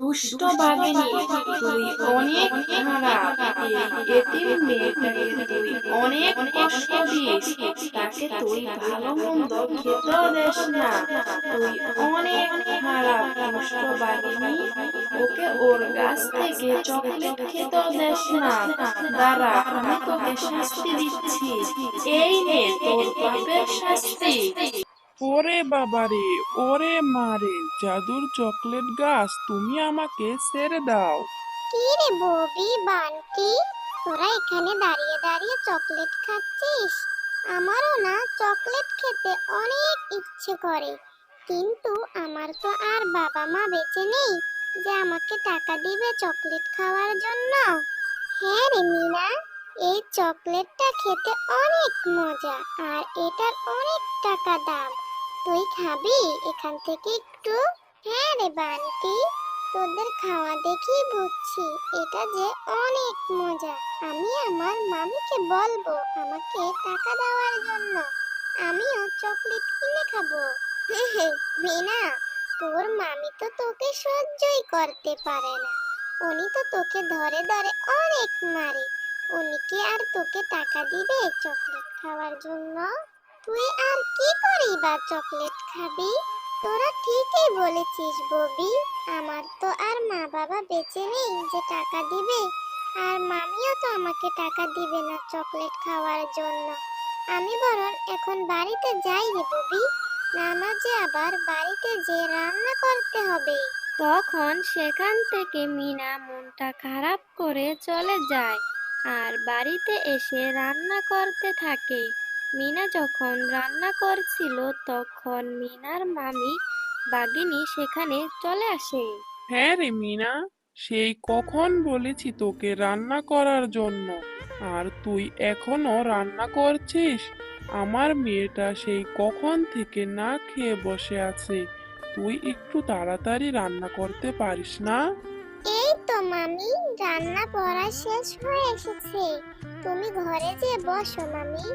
দুষ্ট বাঘিনী তুই অনেক খারাপ এতিম মেয়েটাকে তুই অনেক কষ্ট দিস। তাকে তুই ভালো মন্দ খেতেও দেস না। তুই অনেক খারাপ দুষ্ট বাঘিনী। ওকে ওর গাছ থেকে চকলেট খেতেও দেস না। দাঁড়া আমি তোকে শাস্তি দিচ্ছি। এই নে তোর পাপের শাস্তি। ওরে বাবারে, ওরে মারে, জাদুর চকলেট গাছ, তুমি আমাকে ছেড়ে দাও। কি রে ববি, বান্টি? তোরা এখানে দাঁড়িয়ে দাঁড়িয়ে চকলেট খাচ্ছিস? আমারও না চকলেট খেতে অনেক ইচ্ছে করে। কিন্তু আমার তো আর বাবা মা বেঁচে নেই, যে আমাকে টাকা দিবে চকলেট খাওয়ার জন্য। হ্যাঁ রে মিনা, এই চকলেটটা খেতে অনেক মজা, আর এটার অনেক টাকা দাম। তুই খাবি? এখান থেকে একটু হ্যাঁ রে বান্টি। তোদের খাওয়া দেখেই বুঝছি। এটা যে অনেক মজা। আমি আমার মামিকে বলব, আমাকে টাকা দেওয়ার জন্য। আমিও চকলেট কিনে খাব। মিনা, তোর মামি তো তোকে সহ্যই করতে পারে না। উনি তো তোকে ধরে ধরে অনেক মারে। উনি কি আর তোকে টাকা দিবে চকলেট খাওয়ার জন্য? তুই আর কি করি বা চকলেট খাবি? তোরা ঠিকই বলেছিস ববি। আমার তো আর মা বাবা বেঁচে নেই যে টাকা দিবে। আর মামিও তো আমাকে টাকা দিবে না চকলেট খাওয়ার জন্য। আমি বরং এখন বাড়িতে যাই রে ববি। না না যে আবার বাড়িতে যে রান্না করতে হবে। তখন সেখান থেকে মিনা মনটা খারাপ করে চলে যায়। আর বাড়িতে এসে রান্না করতে থাকে। মিনা যখন রান্না করছিল তখন মিনার মামি বাগিনী সেখানে চলে আসে। হ্যাঁ রে মিনা সেই কখন বলেছি তোকে রান্না করার জন্য। আর তুই এখনও রান্না করছিস? আমার মেয়েটা সেই কখন থেকে না খেয়ে বসে আছে। তুই একটু তাড়াতাড়ি রান্না করতে পারিস না? এই তো মামি, রান্না করা শেষ হয়ে এসেছে। তুমি ঘরে যে বসো মামি,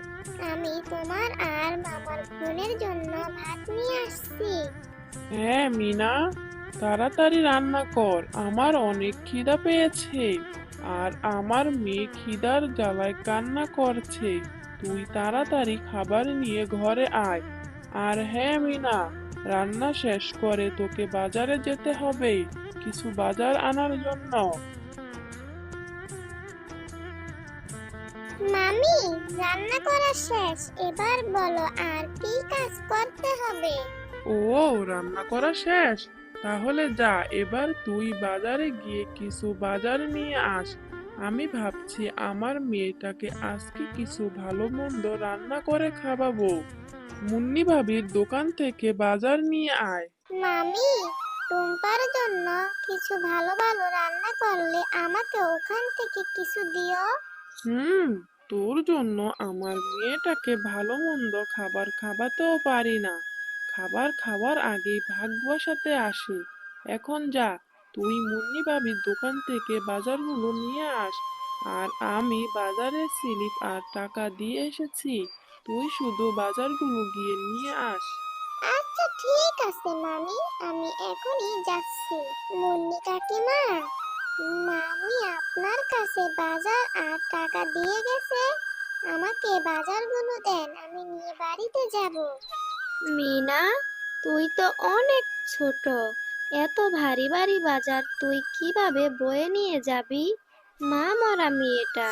আমি তোমার আর মামার বোনের জন্য ভাত নিয়ে আসছি। হ্যাঁ মিনা, তাড়াতাড়ি রান্না কর, আমার অনেক খিদা পেয়েছে। আর আমার মেয়ে খিদার জ্বালায় কান্না করছে। তুই তাড়াতাড়ি খাবার নিয়ে ঘরে আয়। আর হ্যাঁ মিনা, রান্না শেষ করে তোকে বাজারে যেতে হবে। কিছু বাজার আনার জন্য। মামি রান্না করা শেষ। এবার বলো আর কি কাজ করতে হবে? ও রান্না করা শেষ। তাহলে যা এবার তুই বাজারে গিয়ে কিছু বাজার নিয়ে আস। আমি ভাবছি আমার মেয়েটাকে আজকে কিছু ভালো মন্দ রান্না করে খাওয়াবো। মুন্নি ভাবির দোকান থেকে বাজার নিয়ে আয়। মামি টুম্পার জন্য কিছু ভালো ভালো রান্না করলে আমাকে ওখান থেকে কিছু দিও। হুম, তোর জন্য আমার মেয়েটাকে ভালো মন্দ খাবার খাওয়াতেও পারি না। খাবার খাওয়ার আগে ভাগ বসাতে আসে। এখন যা, তুই মুন্নি ভাবির দোকান থেকে বাজারগুলো নিয়ে আস। আর আমি বাজারের স্লিপ আর টাকা দিয়ে এসেছি। তুই শুধু বাজারগুলো গিয়ে নিয়ে আস। ঠিক আছে, মামি, আমি এখনই যাচ্ছি। মুন্নি কাকিমা মামি আপনার কাছে বাজার আর টাকা দিয়ে গেছে। আমাকে বাজারগুলো দেন, আমি নিয়ে বাড়িতে যাব। মিনা, তুই তো অনেক ছোট। এত ভারী ভারী বাজার তুই কীভাবে বয়ে নিয়ে যাবি? মা মরা মেয়েটা।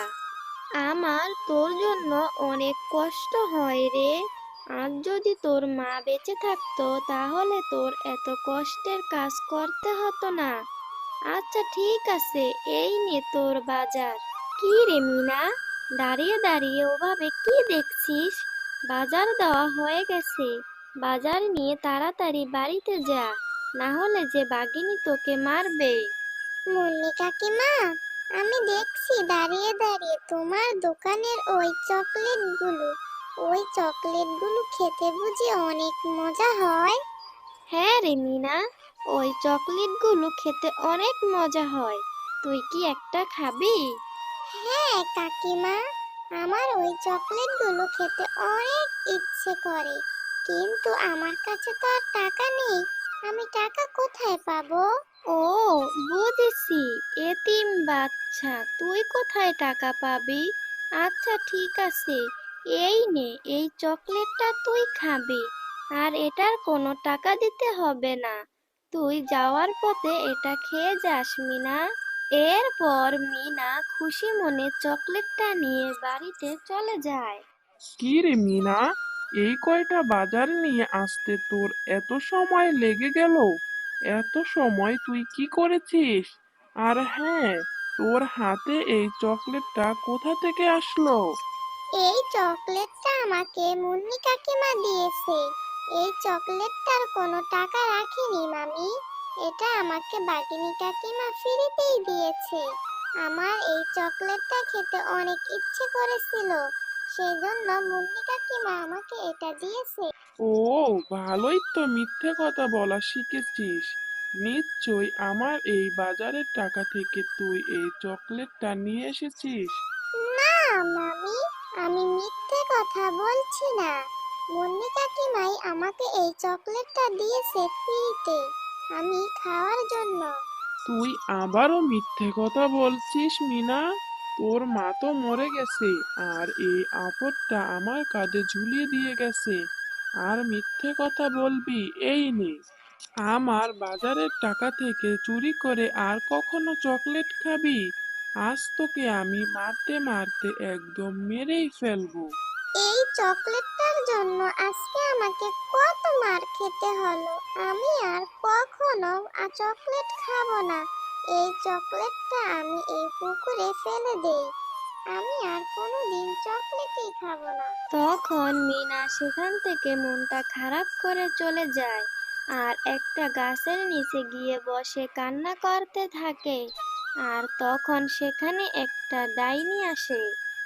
আমার তোর জন্য অনেক কষ্ট হয় রে। আজ যদি তোর মা বেঁচে থাকতো, তাহলে তোর এত কষ্টের কাজ করতে হতো না। আচ্ছা ঠিক আছে, এই নে তোর বাজার। কি রে মিনা? দাঁড়িয়ে দাঁড়িয়ে ওভাবে কি দেখছিস? বাজার দেওয়া হয়ে গেছে। বাজার নিয়ে তাড়াতাড়ি বাড়িতে যা না হলে যে বাঘিনী তোকে মারবে। মুন্নি কাকিমা, আমি দেখছি, দাঁড়িয়ে দাঁড়িয়ে তোমার দোকানের ওই চকলেটগুলো। ওই চকলেটগুলো খেতে বুঝি অনেক মজা হয়। হ্যাঁ রে মিনা ওই চকলেটগুলো খেতে অনেক মজা হয়। তুই কি একটা খাবি? হ্যাঁ কাকিমা আমার ওই চকলেটগুলো খেতে অনেক ইচ্ছে করে। কিন্তু আমার কাছে তো আর টাকা নেই। আমি টাকা কোথায় পাবো? ও বুঝেছি। এতিম বাচ্চা তুই কোথায় টাকা পাবি? আচ্ছা ঠিক আছে। এই নে, এই চকলেটটা তুই খাবি। আর এটার কোনো টাকা দিতে হবে না। তুই যাওয়ার পথে এটা খেয়ে যাস, মিনা। এরপর মিনা খুশি মনে চকলেটটা নিয়ে বাড়িতে চলে যায়। কি রে মিনা? এই কয়টা বাজার নিয়ে আসতে তোর এত সময় লেগে গেল? এত সময় তুই কি করেছিস? আর হ্যাঁ তোর হাতে এই চকলেটটা কোথা থেকে আসলো? এই চকলেটটা আমাকে মুন্নি কাকিমা দিয়েছে। এই চকলেটটার কোনো টাকা রাখিনি মামি। এটা আমাকে বাগিনী কাকিমা ফ্রিতেই দিয়েছে। আমার এই চকলেটটা খেতে অনেক ইচ্ছে করেছিল। সেজন্য মুন্নি কাকিমা আমাকে এটা দিয়েছে। ও ভালোই তো মিথ্যে কথা বলা শিখেছিস। নিশ্চয় আমার এই বাজারের টাকা থেকে তুই এই চকলেটটা নিয়ে এসেছিস। না মামি। আমি মিথ্যে কথা বলছি না। মুন্নি কাকিমাই আমাকে এই চকলেটটা দিয়েছে ফ্রিতে। আমি খাওয়ার জন্য। তুই আবারও মিথ্যে কথা বলছিস, মিনা? তোর মা তো মরে গেছে, আর এই আপদটা আমার কাঁধে ঝুলিয়ে দিয়ে গেছে। আর মিথ্যে কথা বলবি? এই নে। আমার বাজারের টাকা থেকে চুরি করে আর কখনো চকলেট খাবি? আজ তোকে আমি মারতে মারতে একদম মেরেই ফেলব। এই চকলেটটার জন্য আজকে আমাকে কত মার খেতে হলো? আমি আর কখনো আর চকলেট খাব না। এই চকলেটটা আমি এই পুকুরে ফেলে দেই। আমি আর কোনোদিন চকলেটই খাব না। তখন মিনা সেখান থেকে মনটা খারাপ করে চলে যায়। আর একটা গাছের নিচে গিয়ে বসে কান্না করতে থাকে। আর তখন সেখানে একটা ডাইনি আসে।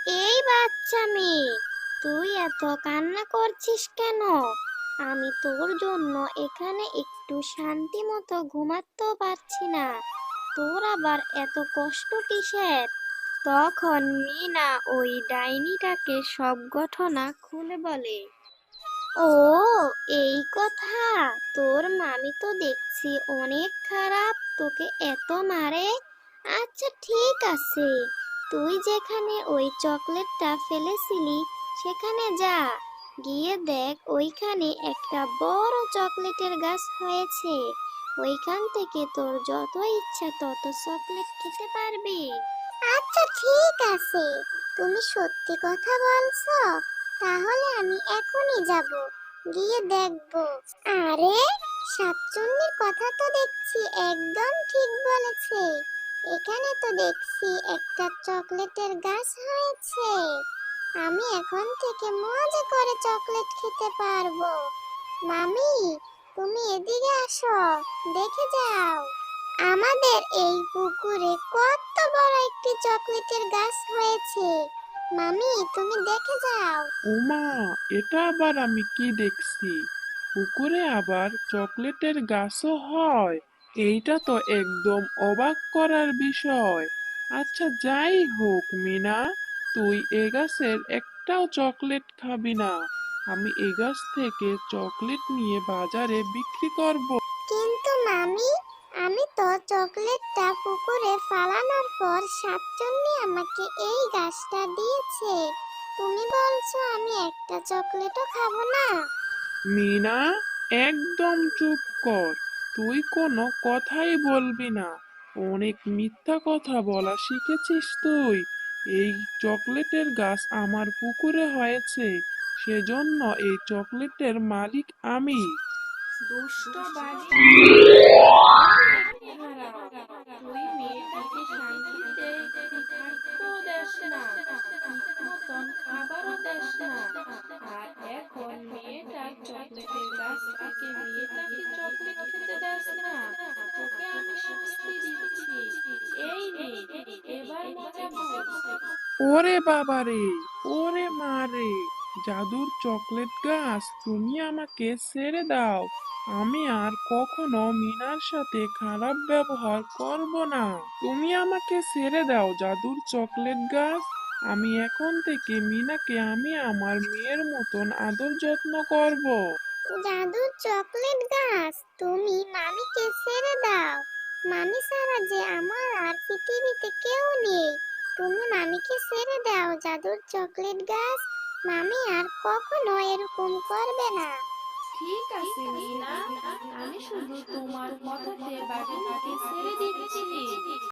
এই বাচ্চা মেয়ে, তুই এত কান্না করছিস কেন? আমি তোর জন্য এখানে একটু শান্তি মতো ঘুমাতেও পারছি না। তোর আবার এত কষ্ট কিসের? তখন মিনা ওই ডাইনিটাকে সব ঘটনা খুলে বলে, ও, এই কথা! তোর মামি তো দেখছি অনেক খারাপ, তোকে এত মারে। আচ্ছা ঠিক আছে। তুই যেখানে ওই চকলেটটা ফেলেছিলি, সেখানে যা। গিয়ে দেখ, ওইখানে একটা বড় চকলেটের গাছ হয়েছে। ওইখান থেকে তোর যত ইচ্ছা তত চকলেট খেতে পারবি। আচ্ছা ঠিক আছে। তুমি সত্যি কথা বলছো? তাহলে আমি এখনই যাব। গিয়ে দেখব। আরে, সাতচুন্নির কথা তো দেখছি, একদম ঠিক বলেছে। এখানে তো দেখছি একটা চকলেটের গাছ হয়েছে। আমি এখন থেকে মজা করে চকলেট খেতে পারব। মামি, তুমি এদিকে আসো, দেখে যাও। আমাদের এই পুকুরে কত বড় একটি চকলেটের গাছ হয়েছে। মামি, তুমি দেখে যাও। উমা, এটা আবার আমি কি দেখছি? পুকুরে আবার চকলেটের গাছও হয়। এইটা তো একদম অবাক করার বিষয়। আচ্ছা যাই হোক মিনা তুই এ গাছের একটাও চকলেট খাবি না। আমি এ গাছ থেকে চকলেট নিয়ে বাজারে বিক্রি করব। কিন্তু মামি আমি তো চকলেটটা পুকুরে ফালানোর পর সাতচন্নি আমাকে এই গাছটা দিয়েছে। তুমি বলছো আমি একটা চকলেটও খাব না? মিনা একদম চুপ কর। তুই কোনো কথাই বলবি না অনেক মিথ্যা কথা বলা শিখেছিস তুই এই চকলেটের গাছ আমার পুকুরে হয়েছে সেজন্য এই চকলেটের মালিক আমি দুষ্ট বাড়ি ওরে বাবা রে ওরে মা রে জাদুর চকলেট গাছ তুমি আমাকে ছেড়ে দাও। আমি আর কখনো মিনার সাথে খারাপ ব্যবহার করব না। তুমি আমাকে ছেড়ে দাও জাদুর চকলেট গাছ। আমি এখন থেকে মিনাকে আমি আমার মেয়ের মতন আদর যত্ন করব। জাদুর চকলেট গাছ, তুমি মামিকে ছেড়ে দাও। মামি ছাড়া যে আমার আর পৃথিবীতে কেউ নেই। তুমি মামিকে ছেড়ে দাও, জাদুর চকলেট গাছ। মামি আর কখনো এরকম করবে না। ঠিক আছে, মিনা। আমি শুধু তোমার কথাতে বাঘিনীকে ছেড়ে দিচ্ছি।